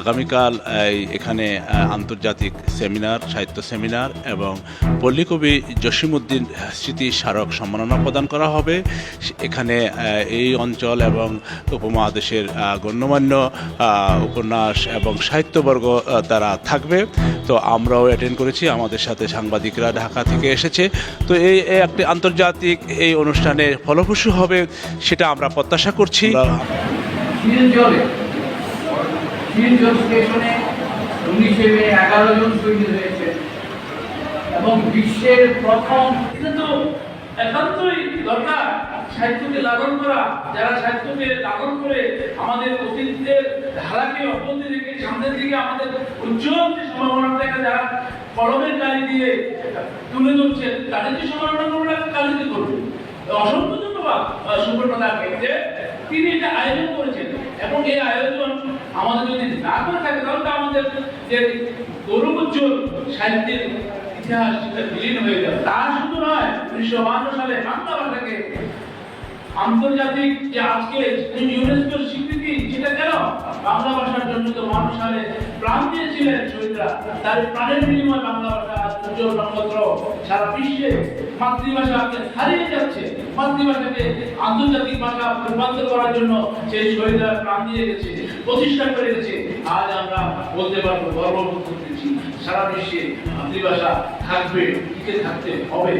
আগামীকাল এখানে আন্তর্জাতিক সেমিনার, সাহিত্য সেমিনার এবং পল্লীকবি জসিমউদ্দিন স্মৃতি স্মারক সম্মাননা প্রদান করা হবে। এখানে এই অঞ্চল এবং উপমহাদেশের গণ্যমান্য উপন্যাস এবং সাহিত্যবর্গ তারা থাকবে। তো আমরাও অ্যাটেন্ড করেছি। আমাদের সাথে সাংবাদিকরা ঢাকা থেকে এসেছে। তো এই একটি আন্তর্জাতিক এই অনুষ্ঠানে ফলপ্রসূ হবে, সেটা আমরা প্রত্যাশা করছি। শিলচরে স্টেশনে উনিশে মে এগারো জন শহীদ হয়েছে। এবং বিশ্বের প্রথম এটা তো একান্তই দরকার সাহিত্যকে লালন করা। যারা সাহিত্যকে লালন করে আমাদের অতীতের ধারাকে অব্যাহতি রেখে সামনের দিকে আমাদের উজ্জ্বল যে সম্ভাবনাটাকে যারা কলমের কালি দিয়ে তুলে ধরছেন, তাদের যে সম্ভাবনা করবে কালিতে করবে অসংখ্য ধন্যবাদ সুব্রতদাকে যে তিনি এটা আয়োজন করেছেন এবং এই আয়োজন আমাদের যদি না করে থাকে তাহলে তো আমাদের যে সাহিত্যের ইতিহাস সেটা বিলীন হয়ে যাবে। তা শুধু নয়, উনিশশো বাহান্ন সালে বাংলা ভাষাকে আন্তর্জাতিক যে আজকে ইউনেস্কোর স্বীকৃতি সেটা কেন? বাংলা ভাষার জন্য তো মানুষ সালে প্রাণ দিয়েছিলেন শহীদরা। তার প্রাণের বিনিময়ে বাংলা ভাষা আজ সারা বিশ্বে হারিয়ে যাচ্ছে। মাতৃভাষাকে আন্তর্জাতিক ভাষা রূপান্তর করার জন্য সেই শহীদরা প্রাণ দিয়ে গেছে, প্রতিষ্ঠা করে গেছে। আজ আমরা বলতে পারব, গর্ববোধ করতেছি, সারা বিশ্বে মাতৃভাষা থাকবে, টিকে থাকতে হবে।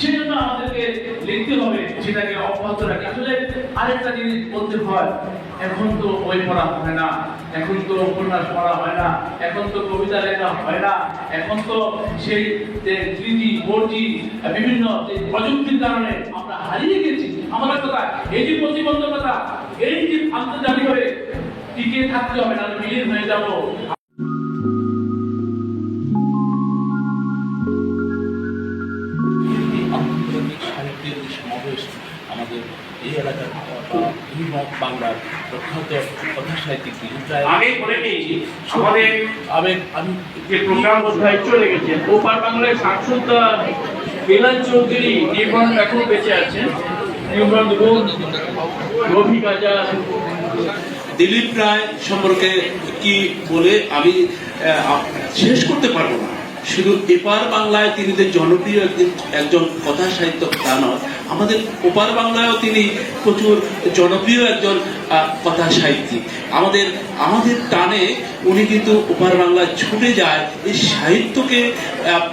সেই আমাদেরকে লিখতে হবে সেটাকে অব্যাহত রাখি আসলে আরেকটা জিনিস বলতে হয়, এখন তো বই পড়া হয় না, এখন তো উপন্যাস পড়া হয় না, এখন তো কবিতা লেখা হয় না, এখন তো সেই যে প্রযুক্তির কারণে আমরা হারিয়ে গেছি। আমাদের কথা, এই যে প্রতিবন্ধকতা, এই যে টিকে থাকতে হবে না হয়ে যাব। এলাকার বাংলার প্রখ্যাত কথা সাহিত্যিক দিলীপ রায় নিয়েছি আমাদের আমি আমি যে প্রোগ্রাম বোধহয় চলে গেছে ওপার বাংলায় সাংসদা বেলাল চৌধুরী নির্মাণ এখন বেঁচে আছেন। নির্মাণ রবি কাজা দিলীপ রায় সম্পর্কে কি বলে আমি আহ, শেষ করতে পারব না। শুধু এপার বাংলায় তিনি যে জনপ্রিয় একজন একজন কথা সাহিত্যক তা নয় আমাদের ওপার বাংলায়ও তিনি প্রচুর জনপ্রিয় একজন কথা সাহিত্যিক। আমাদের আমাদের টানে উনি কিন্তু ওপার বাংলায় ছুটে যায় এই সাহিত্যকে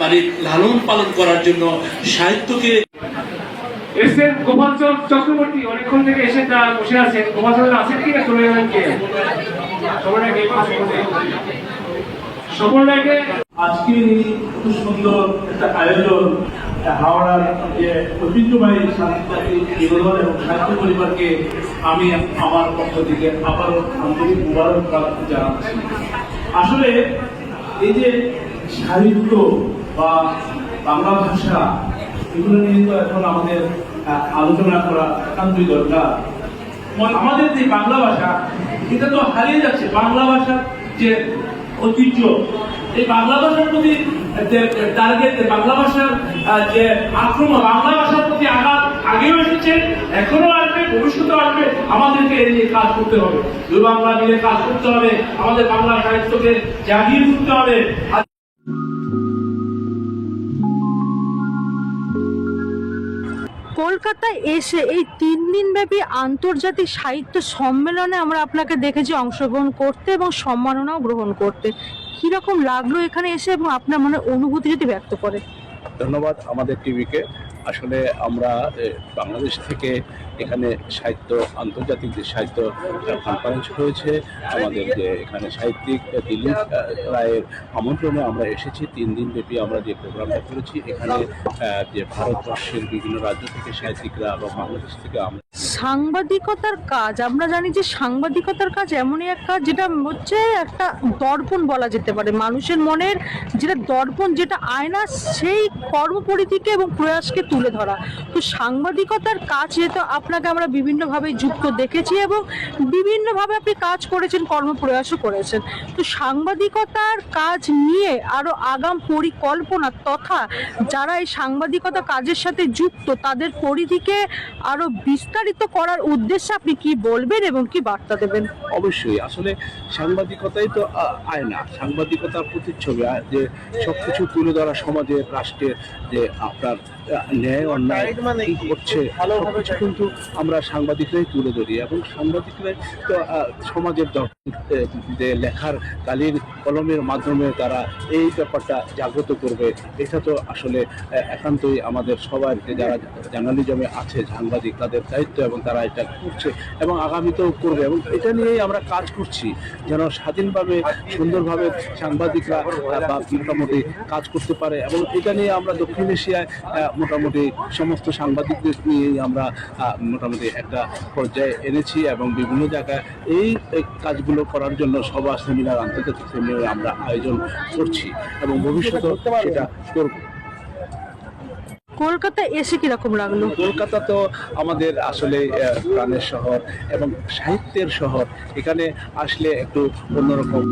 মানে লালন পালন করার জন্য সাহিত্যকে। এসেন গোপাল চন্দ্র চক্রবর্তী অনেকক্ষণ থেকে এসে তা বসে আছেন। গোপাল চন্দ্র আছেন কি না? চলে গেলেন কে সবার আগে আজকে এই এত সুন্দর একটা আয়োজন হাওড়ার যে ঐতিহ্যবাহী সাংস্কৃতিক এবং সাহিত্য পরিবারকে আমি আমার পক্ষ থেকে আবারও আন্তরিক মুবারকবাদ জানাচ্ছি। আসলে এই যে সাহিত্য বা বাংলা ভাষা, এগুলো নিয়ে তো এখন আমাদের আলোচনা করা একান্তই দরকার। আমাদের যে বাংলা ভাষা, এটা তো হারিয়ে যাচ্ছে। বাংলা ভাষার যে ঐতিহ্য এই বাংলা ভাষার প্রতি যে টার্গেট বাংলা ভাষার যে আক্রমণ, বাংলা ভাষার প্রতি আঘাত আগেও এসেছে এখনও আসবে, ভবিষ্যতেও আসবে, আমাদেরকে এই নিয়ে কাজ করতে হবে। দুই বাংলা কাজ করতে হবে, আমাদের বাংলা সাহিত্যকে জাগিয়ে তুলতে হবে। কলকাতায় এসে এই তিন দিন ব্যাপী আন্তর্জাতিক সাহিত্য সম্মেলনে আমরা আপনাকে দেখেছি অংশগ্রহণ করতে এবং সম্মাননাও গ্রহণ করতে। কীরকম লাগল এখানে এসে এবং আপনার মনে অনুভূতি যদি ব্যক্ত করে? ধন্যবাদ আমাদের টিভিকে। আসলে আমরা বাংলাদেশ থেকে এখানে সাহিত্য, আন্তর্জাতিক যে সাহিত্য কনফারেন্স হয়েছে, আমাদের যে এখানে সাহিত্যিক দিলীপ রায়ের আমন্ত্রণে আমরা এসেছি। তিন দিন ব্যাপী আমরা যে প্রোগ্রামটা করেছি, এখানে যে ভারতবর্ষের বিভিন্ন রাজ্য থেকে সাহিত্যিকরা বা বাংলাদেশ থেকে আমরা সাংবাদিকতার কাজ, আমরা জানি যে সাংবাদিকতার কাজ এমনই এক কাজ যেটা হচ্ছে একটা দর্পণ বলা যেতে পারে। মানুষের মনের যেটা দর্পণ, যেটা আয়না, সেই কর্মপরিধিকে এবং প্রয়াসকে তুলে ধরা। তো সাংবাদিকতার কাজ যেহেতু আপনাকে আমরা বিভিন্নভাবে যুক্ত দেখেছি এবং বিভিন্নভাবে আপনি কাজ করেছেন কর্মপ্রয়াসও করেছেন। তো সাংবাদিকতার কাজ নিয়ে আরও আগাম পরিকল্পনা তথা যারা এই সাংবাদিকতা কাজের সাথে যুক্ত তাদের পরিধিকে আরও বিস্তারিত করার উদ্দেশ্যে আপনি কি বলবেন এবং কি বার্তা দেবেন? অবশ্যই আসলে সাংবাদিকতাই তো আয়না। সাংবাদিকতার প্রতিচ্ছবি যে সবকিছু তুলে ধরা সমাজের রাষ্ট্রের যে আপনার ন্যায় অন্যায় কি? করছে সবকিছু কিন্তু আমরা সাংবাদিকরাই তুলে ধরি এবং সাংবাদিকরাই তো সমাজের লেখার কালির কলমের মাধ্যমে তারা এই ব্যাপারটা জাগ্রত করবে, এটা তো আসলে একান্তই আমাদের সবার যারা জার্নালিজমে আছে, সাংবাদিক, তাদের দায়িত্ব এবং তারা এটা করছে এবং আগামীতেও করবে এবং এটা নিয়েই আমরা কাজ করছি, যেন স্বাধীনভাবে, সুন্দরভাবে সাংবাদিকরা বা মোটামুটি কাজ করতে পারে এবং এটা নিয়ে আমরা দক্ষিণ এশিয়ায় মোটামুটি সমস্ত সাংবাদিকদের নিয়েই আমরা মোটামুটি একটা পর্যায়ে এনেছি এবং বিভিন্ন জায়গায় এই কাজগুলো করার জন্য সভা সেমিনার আন্তর্জাতিক সেমিনার আমরা আয়োজন করছি এবং ভবিষ্যতে সেটা করব। কলকাতা এসে কীরকম লাগল? কলকাতা তো আমাদের আসলে প্রাণের শহর এবং সাহিত্যের শহর এখানে আসলে একটু অন্যরকম।